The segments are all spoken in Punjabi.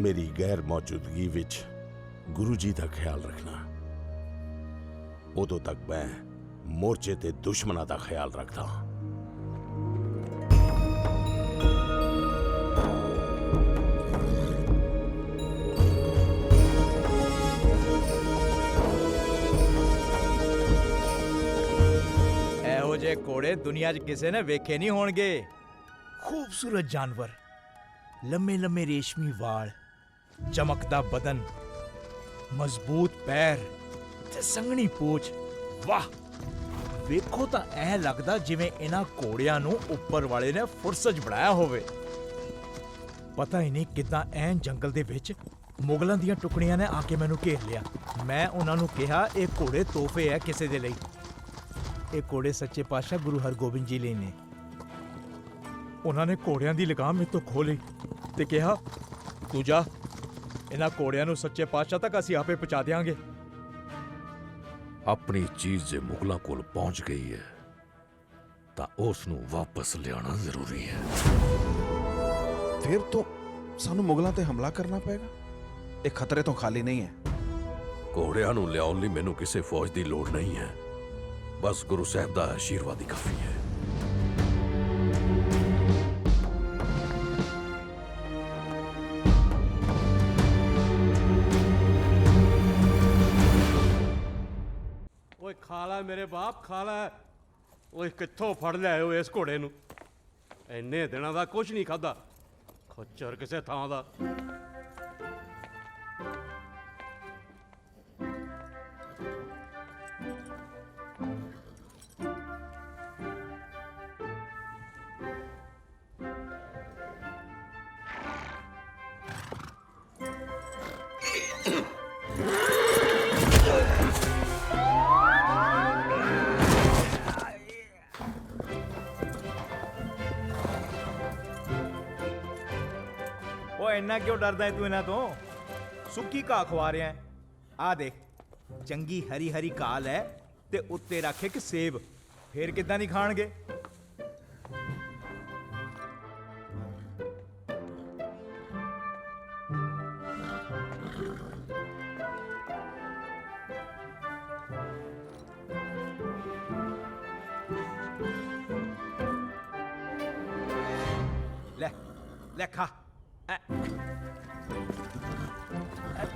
ਮੇਰੀ ਗੈਰ ਮੌਜੂਦਗੀ ਵਿੱਚ ਗੁਰੂ ਜੀ ਦਾ ਖਿਆਲ ਰੱਖਣਾ। ਉਦੋਂ ਤੱਕ ਮੈਂ ਮੋਰਚੇ ਤੇ ਦੁਸ਼ਮਣਾਂ ਦਾ ਖਿਆਲ ਰੱਖਦਾ ਹਾਂ। ਇਹੋ ਜਿਹੇ ਘੋੜੇ ਦੁਨੀਆ 'ਚ ਕਿਸੇ ਨੇ ਵੇਖੇ ਨਹੀਂ ਹੋਣਗੇ। ਖੂਬਸੂਰਤ ਜਾਨਵਰ ਲੰਮੇ ਲੰਮੇ ਰੇਸ਼ਮੀ ਵਾਲ ਚਮਕਦਾ ਬਦਨ, ਮਜ਼ਬੂਤ ਪੈਰ ਤੇ ਸੰਘਣੀ ਪੂਛ। ਵਾਹ! ਵੇਖੋ ਤਾਂ ਇਹ ਲੱਗਦਾ ਜਿਵੇਂ ਇਹਨਾਂ ਘੋੜਿਆਂ ਨੂੰ ਉੱਪਰ ਵਾਲੇ ਨੇ ਫੁਰਸਤ ਬਣਾਇਆ ਹੋਵੇ। ਪਤਾ ਹੀ ਨਹੀਂ ਕਿਦਾਂ ਐਨ ਜੰਗਲ ਦੇ ਵਿੱਚ ਮੁਗਲਾਂ ਦੀਆਂ ਟੁਕੜੀਆਂ ਨੇ ਆ ਕੇ ਮੈਨੂੰ ਘੇਰ ਲਿਆ। ਮੈਂ ਉਹਨਾਂ ਨੂੰ ਕਿਹਾ, ਇਹ ਘੋੜੇ ਤੋਹਫੇ ਹੈ ਕਿਸੇ ਦੇ ਲਈ। ਇਹ ਘੋੜੇ ਸੱਚੇ ਪਾਤਸ਼ਾਹ ਗੁਰੂ ਹਰਗੋਬਿੰਦ ਜੀ ਲਈ ਨੇ। ਉਹਨਾਂ ਨੇ ਘੋੜਿਆਂ ਦੀ ਲਗਾਮ ਮੇਰੇ ਤੋਂ ਲਈ ਤੇ ਕਿਹਾ, ਤੂੰ ਜਾ ਇਹਨਾਂ ਘੋੜਿਆਂ ਨੂੰ ਸੱਚੇ ਪਾਤਸ਼ਾਹ ਤੱਕ ਅਸੀਂ ਆਪੇ ਪਹੁੰਚਾ ਦਿਆਂਗੇ। ਆਪਣੀ ਚੀਜ਼ ਜੇ ਮੁਗਲਾਂ ਕੋਲ ਪਹੁੰਚ ਗਈ ਹੈ ਤਾਂ ਉਸ ਨੂੰ ਵਾਪਸ ਲਿਆਉਣਾ ਜ਼ਰੂਰੀ ਹੈ। ਫਿਰ ਤੋਂ ਸਾਨੂੰ ਮੁਗਲਾਂ ਤੇ ਹਮਲਾ ਕਰਨਾ ਪਏਗਾ? ਇਹ ਖਤਰੇ ਤੋਂ ਖਾਲੀ ਨਹੀਂ ਹੈ। ਘੋੜਿਆਂ ਨੂੰ ਲਿਆਉਣ ਲਈ ਮੈਨੂੰ ਕਿਸੇ ਫੌਜ ਦੀ ਲੋੜ ਨਹੀਂ ਹੈ। ਬਸ ਗੁਰੂ ਸਾਹਿਬ ਦਾ ਆਸ਼ੀਰਵਾਦ ਹੀ ਕਾਫੀ ਹੈ। ਖਾ ਲੈ, ਮੇਰੇ ਬਾਪ ਖਾ ਲੈ। ਓਏ, ਕਿੱਥੋਂ ਫੜ ਲਿਆਏ ਓ ਇਸ ਘੋੜੇ ਨੂੰ? ਇੰਨੇ ਦਿਨਾਂ ਦਾ ਕੁਝ ਨਹੀਂ ਖਾਦਾ ਖੱਚਰ ਕਿਸੇ ਥਾਂ ਦਾ। ਓ ਇੰਨਾ ਕਿਉਂ ਡਰਦਾ ਹੈ ਤੂੰ ਇਹਨਾਂ ਤੋਂ? ਸੁੱਕੀ ਘਾਹ ਖਵਾ ਰਿਹਾ ਆ ਦੇਖ, ਚੰਗੀ ਹਰੀ ਹਰੀ ਕਾਲ ਲੈ ਤੇ ਉੱਤੇ ਰੱਖ ਇੱਕ ਸੇਬ। ਫੇਰ ਕਿੱਦਾਂ ਨਹੀਂ ਖਾਣਗੇ? ਲੈ ਲੈ ਖਾ।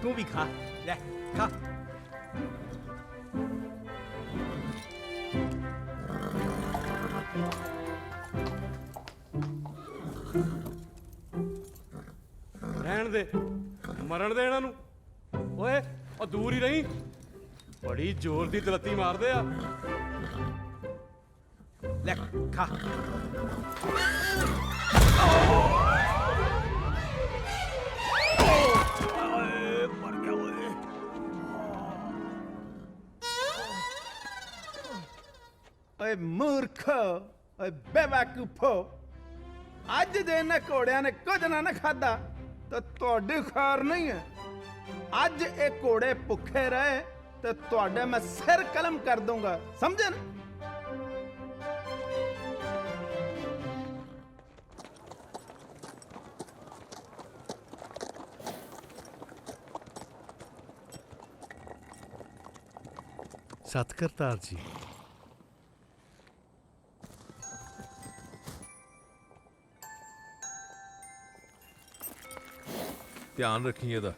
ਤੂੰ ਵੀ ਖਾ, ਲੈ, ਖਾ। ਰਹਿਣ ਦੇ, ਮਰਨ ਦੇ ਇਹਨਾਂ ਨੂੰ। ਓਏ, ਉਹ ਦੂਰ ਹੀ ਰਹੀ। ਬੜੀ ਜ਼ੋਰ ਦੀ ਦਲੱਤੀ ਮਾਰਦੇ ਆ। ਲੈ, ਖਾ। ਓਏ ਮੂਰਖ, ਓਏ ਬੇਵਕੂਫੋ। ਅੱਜ ਦੇ ਇਹਨਾਂ ਘੋੜਿਆਂ ਨੇ ਕੁਝ ਨਾ ਨਾ ਖਾਦਾ ਤਾਂ ਤੁਹਾਡੀ ਖਾਰ ਨਹੀਂ ਹੈ। ਅੱਜ ਇਹ ਘੋੜੇ ਭੁੱਖੇ ਰਹੇ, ਤੇ ਤੁਹਾਡੇ ਮੈਂ ਸਿਰ ਕਲਮ ਕਰ ਦੂੰਗਾ ਸਮਝੇ ਨਾ? ਸਤਿਕਰਤਾਰ ਜੀ। ਧਿਆਨ ਰੱਖੀ ਇਹਦਾ।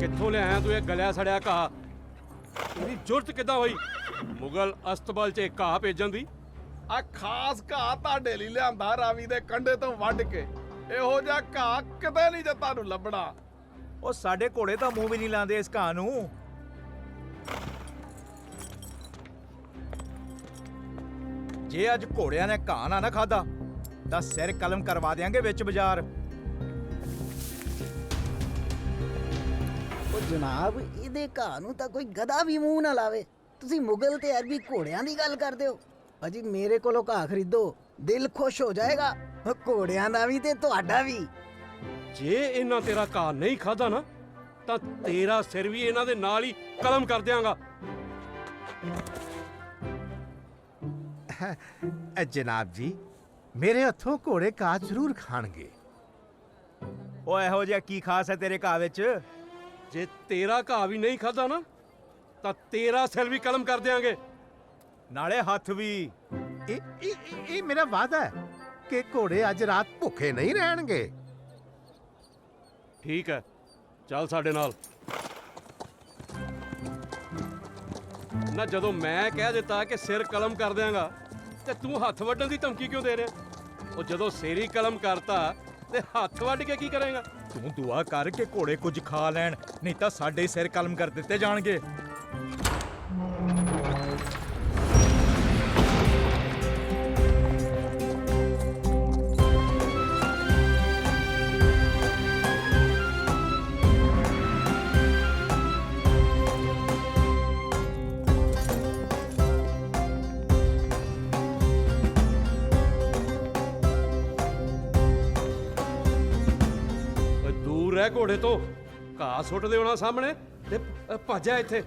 ਕਿੱਥੋਂ ਲਿਆਇਆ ਤੂੰ ਇਹ ਗਲਿਆ ਸੜਿਆ ਘਾਹ? ਤੇਰੀ ਜ਼ਰੂਰਤ ਕਿੱਦਾਂ ਹੋਈ? ਮੁਗਲ ਅਸਤਬਲ 'ਚ ਇਹ ਘਾਹ ਭੇਜਣ ਦੀ? ਆ ਖਾਸ ਘਾਹ ਤੁਹਾਡੇ ਲਈ ਲਿਆਂਦਾ ਰਾਵੀ ਦੇ ਕੰਢੇ ਤੋਂ ਵੱਢ ਕੇ। ਇਹੋ ਜਿਹਾ ਘਾਹ ਕਿਤੇ ਨਹੀਂ ਜੇ ਤੁਹਾਨੂੰ ਲੱਭਣਾ। ਉਹ ਸਾਡੇ ਘੋੜੇ ਤਾਂ ਮੂੰਹ ਵੀ ਨਹੀਂ ਲਾਉਂਦੇ ਇਸ ਘਾਹ ਨੂੰ। ਜੇ ਅੱਜ ਘੋੜਿਆਂ ਨੇ ਘਾਹ ਨਾ ਨਾ ਖਾਦਾ ਤਾਂ ਸਿਰ ਕਲਮ ਕਰਵਾ ਦਿਆਂਗੇ ਵਿੱਚ ਬਾਜ਼ਾਰ। ਜਨਾਬ ਇਹਦੇ ਘਾਹ ਨੂੰ ਤਾਂ ਕੋਈ ਗਧਾ ਵੀ ਮੂੰਹ ਨਾ ਲਾਵੇ। ਤੁਸੀਂ ਮੁਗਲ ਤੇ ਅਰਬੀ ਘੋੜਿਆਂ ਦੀ ਗੱਲ ਕਰਦੇ ਹੋ। ਅਜੀ ਮੇਰੇ ਕੋਲੋਂ ਘਾਹ ਖਰੀਦੋ ਦਿਲ ਖੁਸ਼ ਹੋ ਜਾਏਗਾ। ਉਹ ਘੋੜਿਆਂ ਦਾ ਵੀ ਤੇ ਤੁਹਾਡਾ ਵੀ। ਜੇ ਇਹਨਾਂ ਤੇਰਾ ਘਾਹ ਨਹੀਂ ਖਾਦਾ ਨਾ ਤਾਂ ਤੇਰਾ ਸਿਰ ਵੀ ਇਹਨਾਂ ਦੇ ਨਾਲ ਹੀ ਕਲਮ ਕਰ ਦਿਆਂਗਾ। ਅ, ਜਨਾਬ ਜੀ ਮੇਰੇ ਹੱਥੋਂ ਘੋੜੇ ਕਾ ਜ਼ਰੂਰ ਖਾਣਗੇ। ਓ ਇਹੋ ਜਿਹਾ ਕੀ ਖਾਸ ਹੈ ਤੇਰੇ ਘਾਹ ਵਿੱਚ? ਜੇ ਤੇਰਾ ਘਾਹ ਵੀ ਨਹੀਂ ਖਾਦਾ ਨਾ ਤਾਂ ਤੇਰਾ ਸਿਰ ਵੀ ਕਲਮ ਕਰ ਦਿਆਂਗੇ। ਨਾਲੇ ਹੱਥ ਵੀ। ਇਹ ਇਹ ਇਹ- ਇਹ ਮੇਰਾ ਵਾਅਦਾ ਹੈ ਕਿ ਘੋੜੇ ਅੱਜ ਰਾਤ ਭੁੱਖੇ ਨਹੀਂ ਰਹਿਣਗੇ। ਠੀਕ ਹੈ। ਚੱਲ ਸਾਡੇ ਨਾਲ। ਨਾ ਜਦੋਂ ਮੈਂ ਕਹਿ ਦਿੱਤਾ ਕਿ ਸਿਰ ਕਲਮ ਕਰ ਦਿਆਂਗਾ ਤੇ ਤੂੰ ਹੱਥ ਵੱਢਣ ਦੀ ਧਮਕੀ ਕਿਉਂ ਦੇ ਰਿਹਾ? ਉਹ ਜਦੋਂ ਸਿਰ ਹੀ ਕਲਮ ਕਰਤਾ ਤੇ ਹੱਥ ਵੱਢ ਕੇ ਕੀ ਕਰੇਗਾ? ਤੂੰ ਦੁਆ ਕਰ ਕਿ ਘੋੜੇ ਕੁਝ ਖਾ ਲੈਣ, ਨਹੀਂ ਤਾਂ ਸਾਡੇ ਸਿਰ ਕਲਮ ਕਰ ਦਿੱਤੇ ਜਾਣਗੇ। ਘੋੜੇ ਤੋਂ ਘਾਹ ਸੁੱਟ ਦੇ ਉਹਨਾਂ ਸਾਹਮਣੇ ਤੇ ਭੱਜਿਆ ਇੱਥੇ।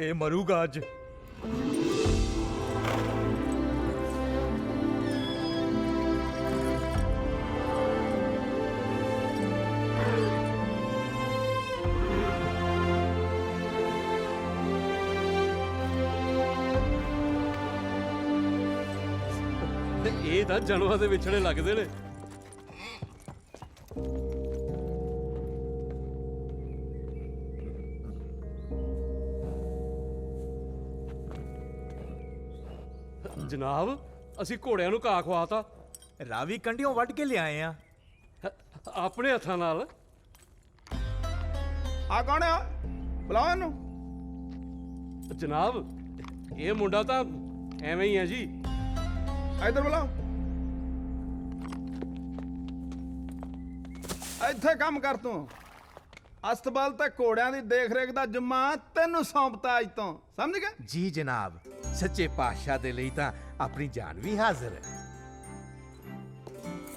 ਇਹ ਮਰੂਗਾ ਅੱਜ। ਤੇ ਇਹ ਤਾਂ ਜਾਨਵਰਾਂ ਦੇ ਵਿਛੜੇ ਲੱਗਦੇ ਨੇ। ਜਨਾਬ ਅਸੀਂ ਘੋੜਿਆਂ ਨੂੰ ਘਾਹ ਖਵਾਤਾ। ਰਾਵੀ ਕੰਢਿਓਂ ਵੱਢ ਕੇ ਲਿਆਏ ਆ। ਆਪਣੇ ਹੱਥਾਂ ਨਾਲ। ਆ ਕੌਣ ਆ? ਬੁਲਾਓ ਇਹਨੂੰ। ਜਨਾਬ ਇਹ ਮੁੰਡਾ ਤਾਂ ਐਵੇਂ ਹੀ ਹੈ ਜੀ। ਇੱਧਰ ਬੁਲਾਓ। ਇੱਥੇ ਕੰਮ ਕਰ ਤੂੰ। ਅਸਤਬਲ ਤੇ ਘੋੜਿਆਂ ਦੀ ਦੇਖ ਰੇਖ ਦਾ ਜੁਮਾ ਤੈਨੂੰ ਸੌਂਪਤਾ ਅੱਜ ਤੋਂ। ਸਮਝ ਗਿਆ ਜੀ ਜਨਾਬ। ਸੱਚੇ ਪਾਤਸ਼ਾਹ ਦੇ ਲਈ ਤਾਂ ਆਪਣੀ ਜਾਨ ਵੀ ਹਾਜ਼ਰ ਹੈ।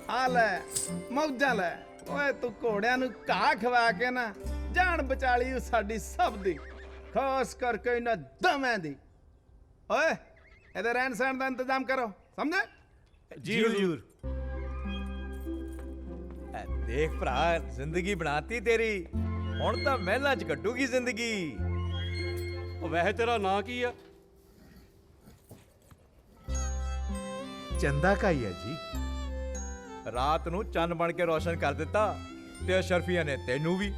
ਆ ਲੈ ਮੌਜਾਂ ਲੈ। ਓਏ ਤੂੰ ਘੋੜਿਆਂ ਨੂੰ ਘਾਹ ਖਵਾ ਕੇ ਨਾ ਜਾਨ ਬਚਾਲੀ ਓ ਸਾਡੀ ਸਭ ਦੀ ਖਾਸ ਕਰਕੇ ਇਹਨਾਂ ਦਮਿਆਂ ਦੀ। ਓਏ ਇਹਦੇ ਰਹਿਣ ਸਹਿਣ ਦਾ ਇੰਤਜ਼ਾਮ ਕਰੋ ਸਮਝੇ? ਜੀ ਹਜ਼ੂਰ ਐ ਦੇਖ ਭਰਾ ਜ਼ਿੰਦਗੀ ਬਣਾਤੀ ਤੇਰੀ ਹੁਣ ਤਾਂ ਮਹਿਲਾਂ 'ਚ ਕੱਟੂਗੀ ਜ਼ਿੰਦਗੀ। ਉਹ ਵੈਸੇ ਤੇਰਾ ਨਾਂ ਕੀ ਆ? ਚੰਦਾ ਕਾ ਹੀ ਹੈ ਜੀ। ਰਾਤ ਨੂੰ ਚੰਨ ਬਣ ਕੇ ਰੋਸ਼ਨ ਕਰ ਦਿੱਤਾ ਤੇ ਅਸ਼ਰਫੀਆਂ ਨੇ ਤੈਨੂੰ ਵੀ।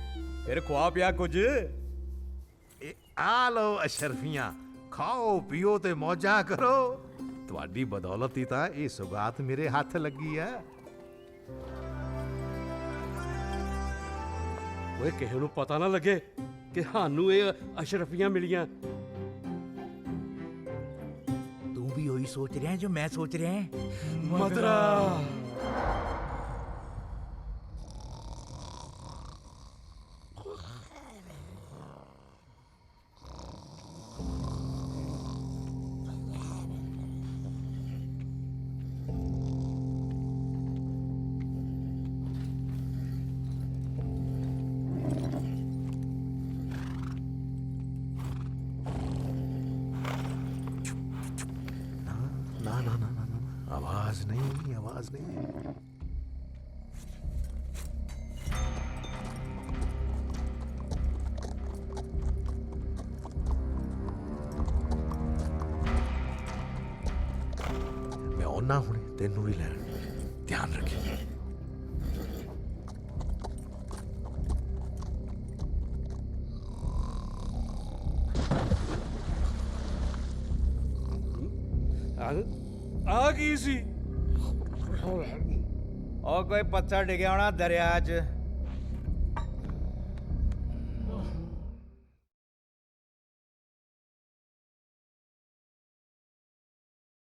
ਫਿਰ ਖਵਾ ਪਿਆ ਕੁਝ। ਇਹ ਆ ਲਓ ਅਸ਼ਰਫੀਆਂ ਖਾਓ ਪੀਓ ਤੇ ਮੌਜਾਂ ਕਰੋ। ਤੁਹਾਡੀ ਬਦੌਲਤ ਹੀ ਤਾਂ ਇਹ ਸੁਗਾਤ ਮੇਰੇ ਹੱਥ ਲੱਗੀ ਹੈ। ਓਏ ਕਿਸੇ ਨੂੰ ਪਤਾ ਨਾ ਲੱਗੇ ਕਿ ਸਾਨੂੰ ਇਹ ਅਸ਼ਰਫੀਆਂ ਮਿਲੀਆਂ। ਤੂੰ ਵੀ ਉਹੀ ਸੋਚ ਰਿਹਾ ਜੋ ਮੈਂ ਸੋਚ ਰਿਹਾ ਮਦਰਾ। आवाज नहीं है ਮੈਂ ਉਹਨਾਂ ਹੁਣੇ ਤੈਨੂੰ ਵੀ ਲੈਣ ਧਿਆਨ ਰੱਖੀ ਆ ਆ ਕੀ ਸੀ? ਉਹ ਕੋਈ ਪੱਥਰ ਡਿੱਗਿਆ ਹੋਣਾ ਦਰਿਆ 'ਚ।